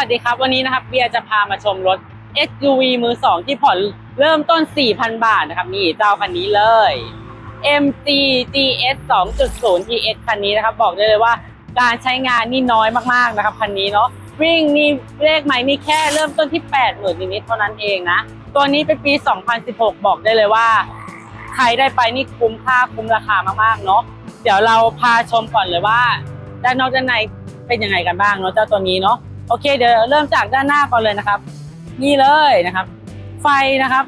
วัสดีครับ วันนี้นะครับเบียร์จะพามาชมรถ SUV มือสองที่ผ่อนเริ่มต้น 4,000 บาทนะครับ นี่เจ้าคันนี้เลย MG GS 2.0 GS คันนี้นะครับ บอกได้เลยว่าการใช้งานนี่น้อยมากๆนะครับคันนี้เนาะวิ่งนี่เลขใหม่นี่แค่เริ่มต้นที่ 80,000นิดๆเท่านั้นเองนะ ตัวนี้เป็นปี 2016 บอกได้เลยว่า ใครได้ไปนี่คุ้มค่าคุ้มราคามากๆเนาะเดี๋ยวเราพาชมก่อนเลยว่าด้านนอกด้านในเป็นยังไงกันบ้างเนาะเจ้าตัวนี้เนาะ โอเค เดี๋ยวเริ่มจากด้านหน้าก่อนเลยนะครับ นี่เลยนะครับ ไฟนะครับ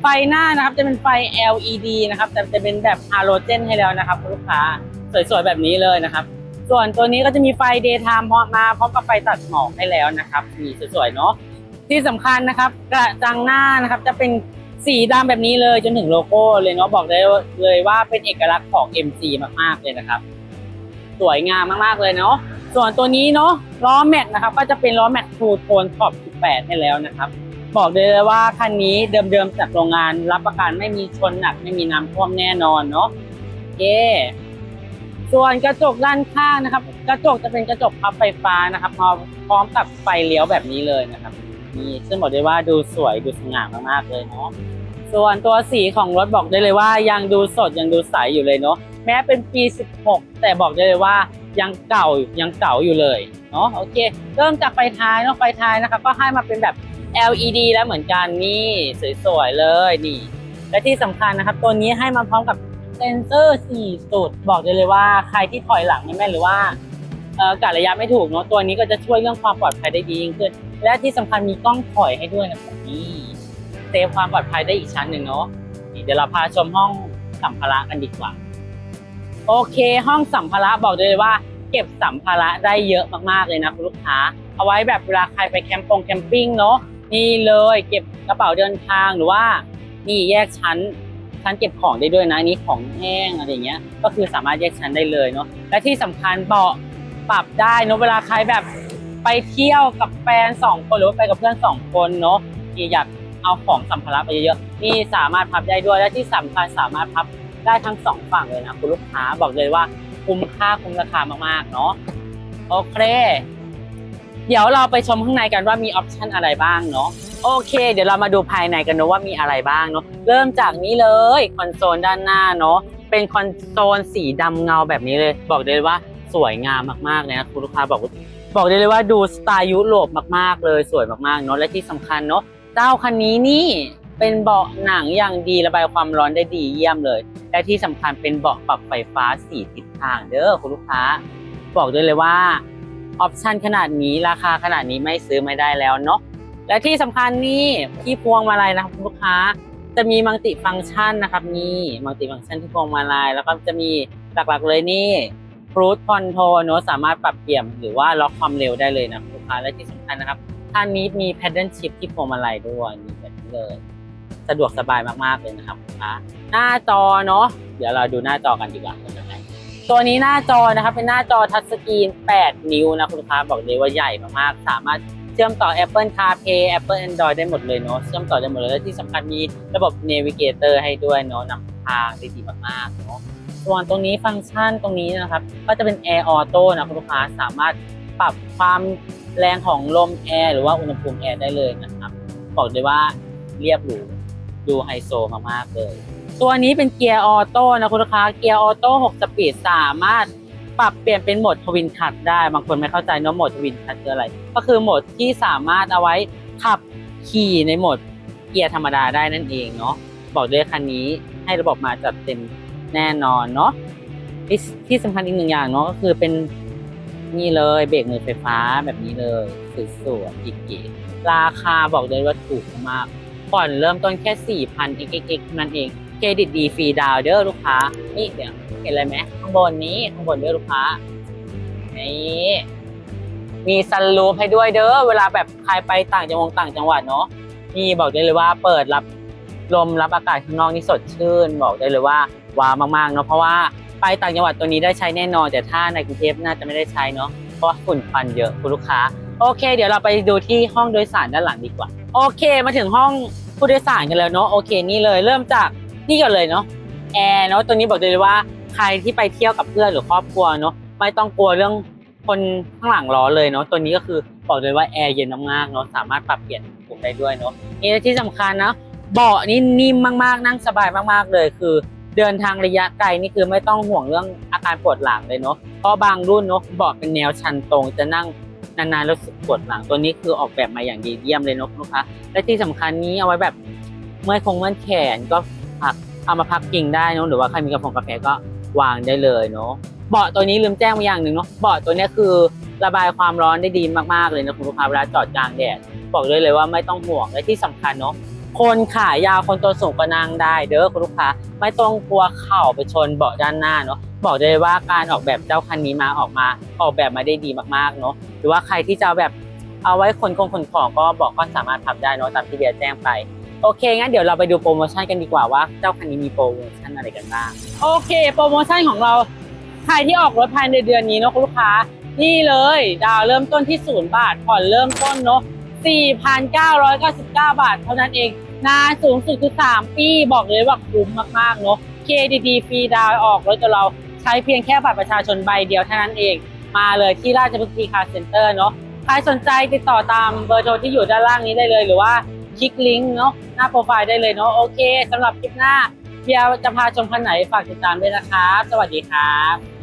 ไฟหน้านะครับจะเป็นไฟ LED นะครับ แต่จะเป็นแบบฮาโลเจนให้แล้วนะครับลูกค้าสวยๆแบบนี้เลยนะครับ ส่วนตัวนี้ก็จะมีไฟ daytime พร้อมาพร้อมกับไฟตัดหมอกให้แล้วนะครับนี่สวยๆเนาะที่สำคัญนะครับ กระจังหน้านะครับจะเป็นสีดำแบบนี้เลยจนถึงโลโก้เลยเนาะบอกได้เลยว่าเป็นเอกลักษณ์ของ MC มากๆเลยนะครับ สวยงามมากๆเลยเนาะ ส่วนตัวนี้เนาะล้อแม็กนะครับก็จะเป็นล้อแม็กทูโทนขอบ 18 ให้แล้วนะครับ บอกได้เลยว่าคันนี้เดิมๆจากโรงงานรับประกันไม่มีชนหนักไม่มีน้ำท่วมแน่นอนเนาะโอเคส่วนกระจกด้านข้างนะครับ กระจกจะเป็นกระจกพับไฟฟ้านะครับพร้อมพร้อมกับไฟเลี้ยวแบบนี้เลยนะครับนี่ซึ่งบอกได้ว่าดูสวยดูสง่ามากๆเลยเนาะส่วนตัวสีของรถบอกได้เลยว่ายังดูสดยังดูใสอยู่เลยเนาะ แม้เป็นปี 16 แต่บอกได้เลยว่ายังเก่ายังเก่าอยู่เลยเนาะโอเคเริ่มจากไฟท้ายเนาะไฟท้ายนะครับก็ให้มาเป็นแบบ LED แล้วเหมือนกันนี่สวยๆเลยนี่และที่สำคัญนะครับ ตัวนี้ให้มาพร้อมกับเซนเซอร์ 4 จุด บอกได้เลยว่าใครที่ถอยหลังไม่แม่หรือว่าเอ่อกะระยะไม่ถูกเนาะตัวนี้ก็จะช่วยเรื่องความปลอดภัยได้ดียิ่งขึ้น และที่สำคัญมีกล้องถอยให้ด้วยนะครับนี่เซฟความปลอดภัยได้อีกชั้นหนึ่งเนาะเดี๋ยวเราพาชมห้องสัมภาระกันดีกว่า โอเคห้องสัมภาระบอกเลยว่า เก็บสัมภาระได้เยอะมากๆเลยนะคุณลูกค้า เอาไว้แบบเวลาใครไปแคมป์ปงแคมปิ้งเนาะนี่เลยเก็บกระเป๋าเดินทางหรือว่า นี่แยกชั้นชั้นเก็บของได้ด้วยนะนนี้ของแห้งอะไรเงี้ย ก็คือสามารถแยกชั้นได้เลยเนาะและที่สำคัญเบาะปรับได้เนาะเวลาใครแบบไปเที่ยวกับแฟนสองคนหรือว่าไปกับเพื่อนสองคนเนาะที่อยากเอาของสัมภาระไปเยอะๆนี่สามารถพับได้ด้วยและที่สำคัญสามารถพับ ได้ทั้งสองฝั่งเลยนะคุณลูกค้าบอกเลยว่าคุ้มค่าคุ้มราคามากๆเนาะโอเค เดี๋ยวเราไปชมข้างในกันว่ามีออปชันอะไรบ้างเนาะโอเค เดี๋ยวเรามาดูภายในกันเนาะว่ามีอะไรบ้างเนาะเริ่มจากนี้เลยคอนโซลด้านหน้าเนาะเป็นคอนโซลสีดำเงาแบบนี้เลย บอกเลยว่าสวยงามมากๆเลยนะคุณลูกค้าบอกบอกได้เลยว่าดูสไตล์ยุโรปมากๆเลยสวยมากๆเนาะและที่สำคัญเนาะเจ้าคันนี้นี่ เป็นเบาะหนังอย่างดีระบายความร้อนได้ดีเยี่ยมเลย และที่สำคัญเป็นเบาะปรับไฟฟ้าสี่ทิศทางเด้อคุณลูกค้า บอกด้เลยว่าออปชันขนาดนี้ราคาขนาดนี้ไม่ซื้อไม่ได้แล้วเนาะและที่สำคัญนี่ที่พวงมาลัยนะครับคุณลูกค้า จะมีมัลติฟังก์ชันนะครับนี่มัลติฟังก์ชันที่พวงมาลัยแล้วก็จะมีหลักๆเลยนี่ครูดคอนโทรเนอะสามารถปรับเปลี่ยนหรือว่าล็อกความเร็วได้เลยนะคุณลูกค้าและที่สำคัญนะครับท่านนี้มีแพดเดิลชิพที่พวงมาลัยด้วยนี่แบบนี้เลย สะดวกสบายมากๆเลยนะครับลูกค้าหน้าจอเนาะเดี๋ยวเราดูหน้าจอกันดีกว่าตัวนี้หน้าจอนะครับเป็นหน้าจอทัชสกรีน 8 นิ้วนะคุณลูกค้าบอกเลยว่าใหญ่มากๆสามารถเชื่อมต่อ Apple CarPlay Apple Android ได้หมดเลยเนาะเชื่อมต่อได้หมดเลยและที่สำคัญมีระบบ Navigator ให้ด้วยเนาะนำทางได้ดีมากๆเนาะส่วนตรงนี้ฟังก์ชันตรงนี้นะครับ ก็จะเป็น Air Auto นะคุณลูกค้าสามารถปรับความแรงของลมแอร์หรือว่าอุณหภูมิแอร์ได้เลยนะครับ บอกเลยว่าเรียบหรู ดูไฮโซมากๆเลย ตัวนี้เป็นเกียร์ออโต้นะคุณลูกค้าเกียร์ออโต้6สปีดสามารถปรับเปลี่ยนเป็นโหมดทวินคัทได้ บางคนไม่เข้าใจเนอะโหมดทวินคัทคืออะไร ก็คือโหมดที่สามารถเอาไว้ขับขี่ในโหมดเกียร์ธรรมดาได้นั่นเองเนาะบอกเลยคันนี้ให้ระบบมาจัดเต็มแน่นอนเนาะที่สำคัญอีกหนึ่งอย่างเนาะก็คือเป็นนี่เลยเบรกมือไฟฟ้าแบบนี้เลยสวยๆเก๋ๆราคาบอกเลยว่าถูกมาก ผ่อนเริ่มต้นแค่ 4,000 xxx เท่านั้นเอง เครดิตดีฟรีดาวเด้อลูกค้า นี่เดี๋ยวเห็นอะไรไหมข้างบนนี้ข้างบนเด้อลูกค้า นี่มีซันรูฟให้ด้วยเด้อ เวลาแบบใครไปต่างจังหวัดต่างจังหวัดเนาะ นี่บอกได้เลยว่าเปิดรับลมรับอากาศข้างนอกนี่สดชื่น บอกได้เลยว่าว้าวมากๆเนาะ เพราะว่าไปต่างจังหวัดตัวนี้ได้ใช้แน่นอน แต่ถ้าในกรุงเทพน่าจะไม่ได้ใช้เนาะ เพราะฝุ่นควันเยอะคุณลูกค้า โอเค เดี๋ยวเราไปดูที่ห้องโดยสารด้านหลังดีกว่า โอเคมาถึงห้องผู้โดยสารกันแล้วเนาะโอเคนี่เลยเริ่มจากนี่ก่อนเลยเนาะแอร์เนาะตัวนี้บอกเลยว่าใครที่ไปเที่ยวกับเพื่อนหรือครอบครัวเนาะไม่ต้องกลัวเรื่องคนข้างหลังล้อเลยเนาะตัวนี้ก็คือบอกเลยว่าแอร์เย็นมากๆเนาะสามารถปรับเปลี่ยนอุณหภูมิได้ด้วยเนาะนี่ที่สำคัญนะเบาะนี่นิ่มมากๆ นั่งสบายมากๆเลยคือ เดินทางระยะไกลนี่คือไม่ต้องห่วงเรื่องอาการปวดหลังเลยเนาะเพราะบางรุ่นเนาะเบาะเป็นแนวชันตรงจะนั่ง นานๆแล้วปวดหลังตัวนี้คือออกแบบมาอย่างดีเยี่ยมเลยเนาะลูกค้าและที่สำคัญนี้เอาไว้แบบเมื่อคงเมื่อแขนก็พักเอามาพักพิงได้เนาะหรือว่าใครมีกระเพงกาแฟก็วางได้เลยเนาะเบาะตัวนี้ลืมแจ้งไปอย่างหนึ่งเนาะเบาะตัวนี้คือระบายความร้อนได้ดีมากๆเลยนะคุณลูกค้าเวลาจอดกลางแดดบอกเลยเลยว่าไม่ต้องห่วงและที่สำคัญเนาะ คนขายาวคนตัวสูงก็นั่งได้เด้อคุณลูกค้าไม่ต้องกลัวเข่าไปชนเบาะด้านหน้าเนาะบอกได้เลยว่าการออกแบบเจ้าคันนี้มาออกมาออกแบบมาได้ดีมากๆเนาะหรือว่าใครที่จะแบบเอาไว้คนคงขนของก็บอกก็สามารถทำได้เนาะตามที่เบียร์แจ้งไปโอเคงั้นเดี๋ยวเราไปดูโปรโมชั่นกันดีกว่าว่าเจ้าคันนี้มีโปรโมชั่นอะไรกันบ้างโอเค โปรโมชั่นของเราใครที่ออกรถภายในเดือนนี้เนาะคุณลูกค้านี่เลย ดาวเริ่มต้นที่ศูนย์บาทผ่อนเริ่มต้นเนาะ4,999 บาท เท่านั้นเอง นานสูงสุดคือ 3 ปี บอกเลยว่าคุ้มมากๆเนอะ KDD ฟรีดาวออกรถกับเราใช้เพียงแค่บัตรประชาชนใบเดียวเท่านั้นเอง มาเลยที่ราชบุรีคาร์เซ็นเตอร์เนาะ ใครสนใจติดต่อตามเบอร์โทรที่อยู่ด้านล่างนี้ได้เลย หรือว่าคลิกลิงก์เนาะหน้าโปรไฟล์ได้เลยเนาะโอเคสำหรับคลิปหน้าเบียร์จะพาชมคันไหนฝากติดตามด้วยนะครับ สวัสดีครับ